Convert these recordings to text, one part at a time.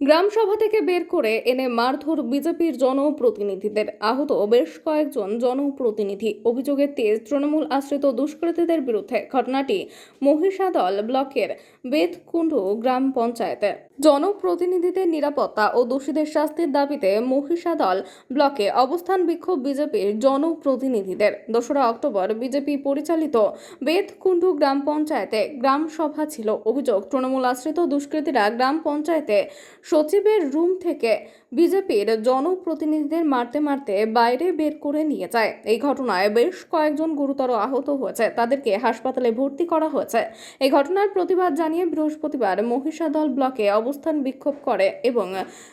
গ্রাম সভা থেকে বের করে এনে মারধর বিজেপির জনপ্রতিনিধিদের আহত বেশ কয়েকজন জনপ্রতিনিধি। অভিযোগের তেজ তৃণমূল আশ্রিত দুষ্কৃতীদের বিরুদ্ধে ঘটনাটি মহিষাদল ব্লকের বেদকুণ্ড গ্রাম পঞ্চায়েতে জনপ্রতিনিধিদের নিরাপত্তা ও দোষীদের শাস্তির দাবিতে মহিষাদল ব্লকে অবস্থান বিক্ষোভ বিজেপির জনপ্রতিনিধিদের। দোসরা অক্টোবর বিজেপি পরিচালিত বেদকুণ্ডু গ্রাম পঞ্চায়েতে গ্রাম সভা ছিল। অভিযোগ, তৃণমূল আশ্রিত দুষ্কৃতীরা গ্রাম পঞ্চায়েতে সচিবের রুম থেকে বিজেপির জনপ্রতিনিধিদের মারতে মারতে বাইরে বের করে নিয়ে যায়। এই ঘটনায় বেশ কয়েকজন গুরুতর আহত হয়েছে। তাদেরকে হাসপাতালে ভর্তি করা হয়েছে। এই ঘটনার প্রতিবাদ জানিয়ে বৃহস্পতিবার মহিষাদল ব্লকে অবস্থান বিক্ষোভ করে এবং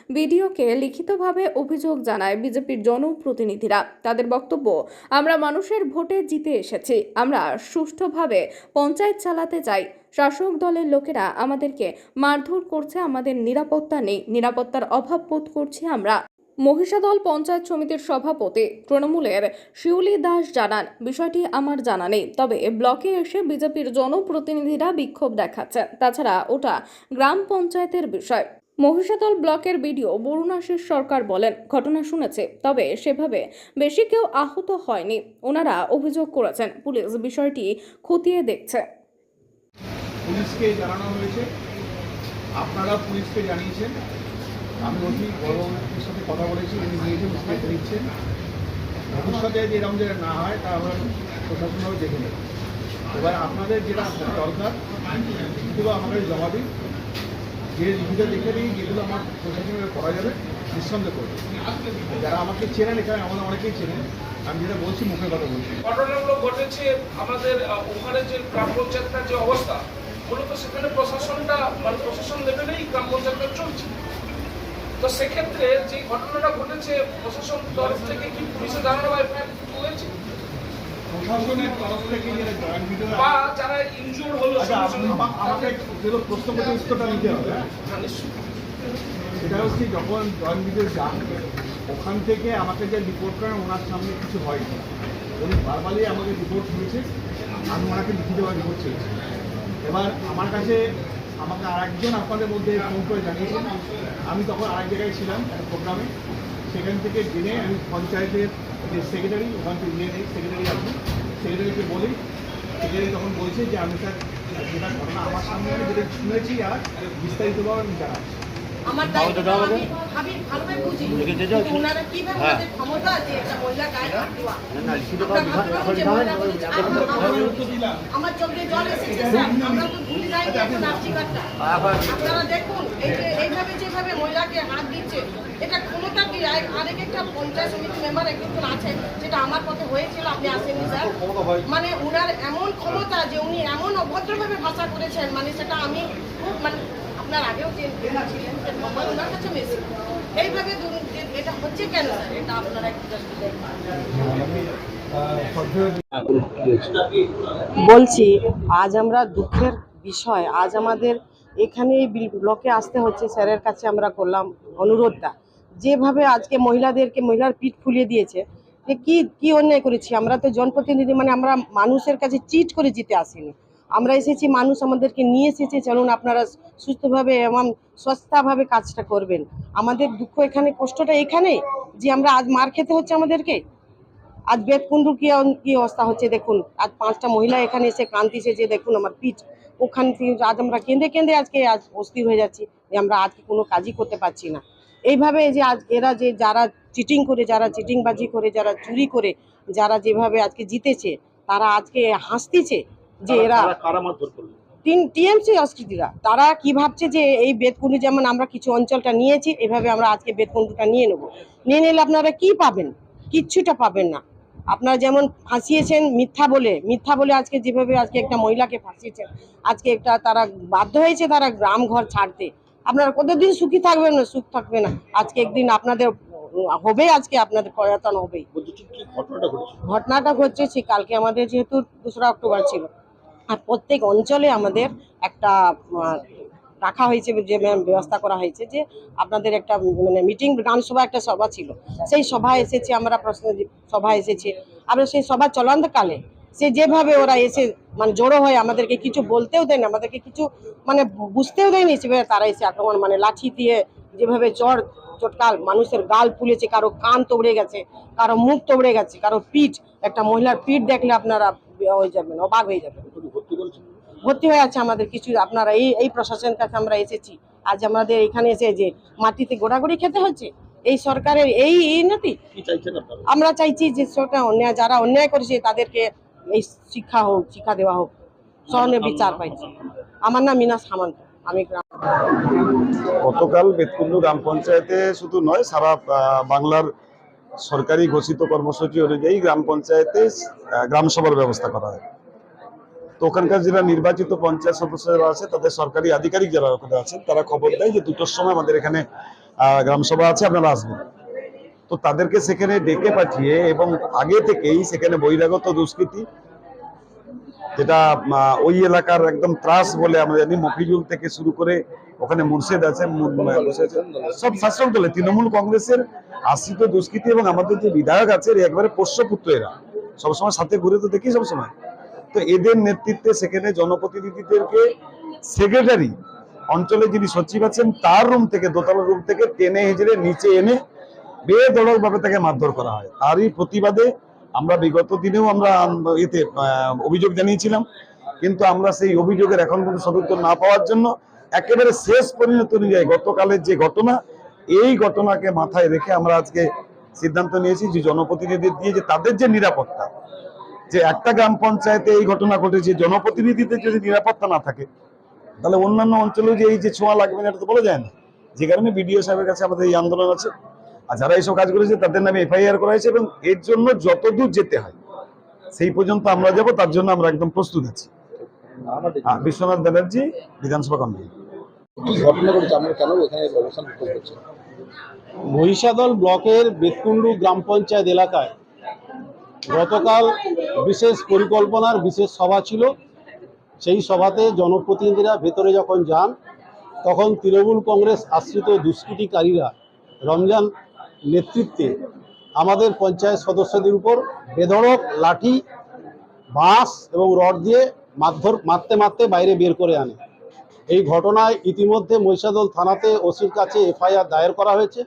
বিডিওকে লিখিতভাবে অভিযোগ জানায় বিজেপির জনপ্রতিনিধিরা। তাদের বক্তব্য, আমরা মানুষের ভোটে জিতে এসেছি। আমরা সুষ্ঠুভাবে পঞ্চায়েত চালাতে চাই। শাসক দলের লোকেরা আমাদেরকে মারধর করছে, আমাদের নিরাপত্তা নেই, নিরাপত্তার অভাব বোধ করছি আমরা। মহিষাদল পঞ্চায়েত সমিতির সভাপতি তৃণমূলের শিউলি দাস জানান, বিষয়টি আমার জানা নেই, তবে ব্লকে এসে বিজেপির জনপ্রতিনিধিরা বিক্ষোভ দেখাচ্ছে। তাছাড়া ওটা গ্রাম পঞ্চায়েতের বিষয়। মহিষাদল ব্লকের বিডিও বরুণাশিস সরকার বলেন, ঘটনা শুনেছে, তবে সেভাবে বেশি কেউ আহত হয়নি। ওনারা অভিযোগ করেছেন, পুলিশ বিষয়টি খতিয়ে দেখছে। পুলিশকে জানানো হয়েছে। আপনারা পুলিশকে জানিয়েছেন। আমি অতি বড়বাবুর সাথে কথা বলেছি, উনি নিয়েছেন স্টেপ নিচ্ছেন। ভবিষ্যতে যে এরকম যেটা না হয় তা আমরা প্রশাসনভাবে দেখে নেব। এবার আপনাদের যেটা দরকার লিখিত আমাকে জমা দিন। যে লিখিত দেখে দিই যেগুলো আমার প্রশাসনের করা যাবে, নিঃসন্দেহ করবে যারা আমাকে চেনেন, এখানে আমাদের অনেকেই চেনেন, আমি যেটা বলছি, মুখের কথা বলছি। ঘটনাগুলো ঘটেছে, আমাদের ওখানে যে গ্রাম পঞ্চায়েতটার যে অবস্থা মূলত সেখানে প্রশাসনটা মানে প্রশাসন লেভেলেই গ্রাম পঞ্চায়েতটা চলছে। তো সেক্ষেত্রে যে ঘটনাটা ঘটেছে প্রশাসন তরফ থেকে কি পুলিশে জানানো বা এফআইআর হয়েছে? বা যারা ইনজুর হলো আচ্ছা আমাকে যেগুলো প্রশ্ন করতে উত্তরটা নিতে হবে হ্যাঁ। সেটা হচ্ছে যখন জয়েন্ট ভিডিও যান ওখান থেকে আমাকে যে রিপোর্ট করেন ওনার সামনে কিছু হয়নি। উনি বারবারই আমাকে রিপোর্ট দিয়েছে আমি ওনাকে লিখিতভাবে রিপোর্ট চেয়েছি এবার আমার কাছে আমাকে আরেকজন আপনাদের মধ্যে ফোন করে জানিয়েছেন আমি তখন আরেক জায়গায় ছিলাম একটা প্রোগ্রামে। সেখান থেকে জেনে আমি পঞ্চায়েতের যে সেক্রেটারি ওখান থেকে নিয়ে নেই সেক্রেটারি আপনি সেক্রেটারিকে বলি। সেক্রেটারি তখন বলছে যে আমি স্যার যেটা ঘটনা আমার সামনে আমি যেটা শুনেছি আর বিস্তারিতভাবে আমি জানাচ্ছি। আমার ওনারা কীভাবে ওনাদের ক্ষমতা আছে একটা মহিলা গায়ে হাত দেওয়া? আপনারা ভাবতে পারছেন যে মহিলা বলেছে, আমরা- চোখে জল এসেছে স্যার। আমরা তো ভুলে যাই এখন নাচি আপনারা দেখুন এই যে এইভাবে যেভাবে মহিলাকে হাত দিচ্ছে এটা ক্ষমতা কি? আরেক একটা পঞ্চায়েত সমিতি মেম্বার একজন আছে যেটা আমার পথে হয়েছিল আপনি আসেননি স্যার। মানে উনার এমন ক্ষমতা যে উনি এমন অভদ্রভাবে ভাষা করেছেন মানে সেটা আমি খুব মানে আপনার আগেও যে ছিলেন ওনার কাছে মেসি বলছি, আজ আমরা দুঃখের বিষয়, আজ আমাদের এখানে এই বিল- ব্লকে আসতে হচ্ছে, স্যারের কাছে আমরা করলাম অনুরোধটা। যেভাবে আজকে মহিলাদেরকে মহিলার পিঠ ফুলিয়ে দিয়েছে, যে কি কি অন্যায় করেছি? আমরা তো জনপ্রতিনিধি মানে আমরা মানুষের কাছে চিট করে জিতে আসিনি। আমরা এসেছি, মানুষ আমাদেরকে নিয়ে এসেছে, চলুন আপনারা সুস্থভাবে এবং সস্তাভাবে কাজটা করবেন। আমাদের দুঃখ এখানে কষ্টটা এখানে যে আমরা আজ মার খেতে হচ্ছে আমাদেরকে। আজ বেদকুণ্ডু কি কি অবস্থা হচ্ছে দেখুন। আজ পাঁচটা মহিলা এখানে এসে কান্দিছে যে দেখুন আমার পিঠ। ওখান থেকে আজ আমরা কেঁদে কেঁদে আজকে আজ অস্থির হয়ে যাচ্ছি যে আমরা আজকে কোনো কাজই করতে পারছি না। এইভাবে যে আজ এরা যে যারা চিটিং করে যারা চিটিংবাজি করে যারা চুরি করে যারা যেভাবে আজকে জিতেছে তারা আজকে হাসতেছে যে এরা টিএমসি অস্কৃতিরা তারা কি ভাবছে যে এই বেদকুণ্ডু যেমন আমরা কিছু অঞ্চলটা নিয়েছি এভাবে আমরা আজকে বেদকুণ্ডুটা নিয়ে নেব। নিয়ে নিলে আপনারা কি পাবেন? কিচ্ছুটা পাবেন না। আপনারা যেমন ফাঁসিয়েছেন মিথ্যা বলে মিথ্যা বলে আজকে যেভাবে আজকে একটা মহিলাকে ফাঁসিয়েছেন আজকে একটা তারা বাধ্য হয়েছে তারা গ্রাম ঘর ছাড়তে। আপনারা কতদিন সুখী থাকবেন না সুখ থাকবে না? আজকে একদিন আপনাদের হবে আজকে আপনাদের প্রয়াতন হবেই। ঘটনাটা ঘটছে? কালকে আমাদের যেহেতু দোসরা অক্টোবর ছিল। প্রত্যেক অঞ্চলে আমাদের একটা রাখা হয়েছে, যে ব্যবস্থা করা হয়েছে, যে আপনাদের একটা মানে মিটিং গ্রামসভা একটা সভা ছিল। সেই সভায় এসেছে, আমরা প্রশ্ন সভায় এসেছে। আমরা সেই সভা চলন্তকালে সে যেভাবে ওরা এসে মানে জড়ো হয় আমাদেরকে কিছু বলতেও দেয় না আমাদেরকে কিছু মানে বুঝতেও দেয়নি, সেভাবে তারা এসে আক্রমণ মানে লাঠি দিয়ে যেভাবে চর চটকাল মানুষের গাল ফুলেছে কারও কান তোবড়ে গেছে, কারও মুখ তোবড়ে গেছে, কারও পিঠ, একটা মহিলার পিঠ দেখলে আপনারা হয়ে যাবেন, অবাক হয়ে যাবেন। ভর্তি হয়ে আছে আমাদের কিছু আপনারা এই এই প্রশাসনের কাছে আমরা এসেছি। আজ আমাদের এখানে এসে যে মাটিতে গোড়াগড়ি খেতে হচ্ছে এই সরকারের এই এই নতি আমরা চাইছি যে সরকার অন্যায় যারা অন্যায় করেছে তাদেরকে এই শিক্ষা হোক শিক্ষা দেওয়া হোক সহনে বিচার পাইছি আমার নাম মিনা সামন্ত আমি গ্রাম গতকাল বেতকুন্ডু গ্রাম পঞ্চায়েতে শুধু নয় সারা বাংলার সরকারি ঘোষিত কর্মসূচি অনুযায়ী গ্রাম পঞ্চায়েতে আহ, গ্রাম সভার ব্যবস্থা করা হয়। তো ওখানকার যারা নির্বাচিত পঞ্চায়েত সদস্যরা আছে তাদের সরকারি আধিকারিক যারা ওখানে আছেন তারা খবর দেয় যে দুটোর সময় আমাদের এখানে আহ, গ্রাম সভা আছে আপনারা আসবেন তো তাদেরকে সেখানে ডেকে পাঠিয়ে এবং আগে থেকেই সেখানে বহিরাগত দুষ্কৃতি যেটা ওই এলাকার একদম ত্রাস বলে আমরা জানি মফিজুল থেকে শুরু করে ওখানে মুর্শেদ আছে। সব শাসক দলে তৃণমূল কংগ্রেসের আশ্রিত দুষ্কৃতি এবং আমাদের যে বিধায়ক আছে একবারে পোষ্যপুত্র এরা সবসময় সাথে ঘুরে তো দেখি সবসময় তো এদের নেতৃত্বে সেখানে জনপ্রতিনিধিদেরকে সেক্রেটারি অঞ্চলে যিনি সচিব আছেন, তার রুম থেকে দোতলা রুম থেকে টেনে হিজড়ে নিচে এনে বেদড়ক ভাবে তাকে মারধর করা হয়। তারই প্রতিবাদে আমরা বিগত দিনেও আমরা এতে অভিযোগ জানিয়েছিলাম। কিন্তু আমরা সেই অভিযোগের এখন পর্যন্ত সদুত্তর না পাওয়ার জন্য একেবারে শেষ পরিণত অনুযায়ী গতকালের যে ঘটনা, এই ঘটনাকে মাথায় রেখে আমরা আজকে সিদ্ধান্ত নিয়েছি যে জনপ্রতিনিধিদের দিয়ে যে তাদের যে নিরাপত্তা যে একটা গ্রাম পঞ্চায়েতে এই ঘটনা ঘটেছে জনপ্রতিনিধিদের যদি নিরাপত্তা না থাকে তাহলে অন্যান্য অঞ্চলেও যে এই যে ছোঁয়া লাগবে না এটা তো বলা যায় না। যে কারণে বিডিও সাহেবের কাছে আমাদের এই আন্দোলন আছে। আর যারা এইসব কাজ করেছে তাদের নামে এফআইআর করা হয়েছে এবং এর জন্য যতদূর যেতে হয় সেই পর্যন্ত আমরা যাব তার জন্য আমরা একদম প্রস্তুত আছি। হ্যাঁ, বিশ্বনাথ ব্যানার্জি বিধানসভা কমিটি ঘটনা ঘটেছে আমরা কেন এখানে অবস্থান করছি মহিষাদল ব্লকের বেতকুন্ডু গ্রাম পঞ্চায়েত এলাকায় গতকাল বিশেষ পরিকল্পনার বিশেষ সভা ছিল। সেই সভাতে জনপ্রতিনিধিরা ভেতরে যখন যান, তখন তৃণমূল কংগ্রেস আশ্রিত দুষ্কৃতিকারীরা রমজান নেতৃত্বে আমাদের পঞ্চায়েত সদস্যদের উপর বেধড়ক, লাঠি, বাঁশ এবং রড দিয়ে মারধর, মারতে মারতে বাইরে বের করে আনে। এই ঘটনায় ইতিমধ্যে মহিষাদল থানাতে ওসির কাছে এফআইআর দায়ের করা হয়েছে।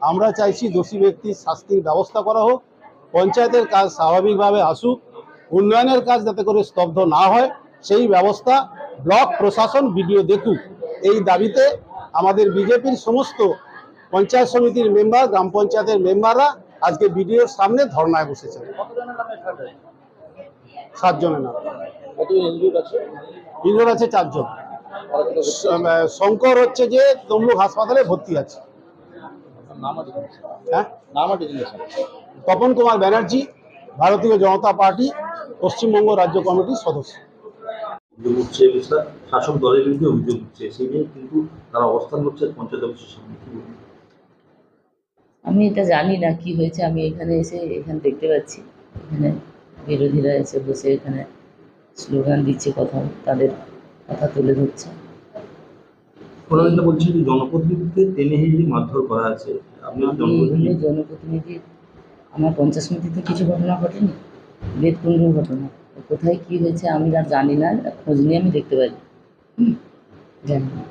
আমরা চাইছি দোষী ব্যক্তির শাস্তির ব্যবস্থা করা হোক। পঞ্চায়েতের কাজ স্বাভাবিকভাবে আসুক, উন্নয়নের কাজ যাতে করে স্তব্ধ না হয়, সেই ব্যবস্থা ব্লক প্রশাসন, বিডিও দেখুক। এই দাবিতে আমাদের বিজেপির সমস্ত পঞ্চায়েত সমিতির মেম্বার, গ্রাম পঞ্চায়েতের মেম্বাররা আজকে বিডিওর সামনে ধর্নায় বসেছে সাতজনের নাম। আছে চারজন। শঙ্কর হচ্ছে যে তমলুক হাসপাতালে ভর্তি আছে। হ্যাঁ? তপন কুমার ব্যানার্জি ভারতীয় জনতা পার্টি পশ্চিমবঙ্গ রাজ্য কমিটির সদস্য। উঠছে শাসক দলের বিরুদ্ধে অভিযোগ উঠছে সেই নিয়ে কিন্তু তারা অবস্থান করছে পঞ্চায়েত অফিসের সামনে। কি আমি এটা জানি না কি হয়েছে। আমি এখানে এসে এখানে দেখতে পাচ্ছি। এখানে বিরোধীরা এসে বসে এখানে স্লোগান দিচ্ছে কথা তাদের কথা তুলে ধরছে। যেটা বলছেন যে জনপ্রতিনিধিকে টেনে হিজড়ি মারধর করা আছে। আপনার জনপ্রতিনিধি? জনপ্রতিনিধি আমার পঞ্চাশ সমিতিতে কিছু ঘটনা ঘটেনি? বেদকুণ্ডুর ঘটনা। কোথায় কি হয়েছে আমি আর জানি না খোঁজ নিয়ে আমি দেখতে পাই জানি না।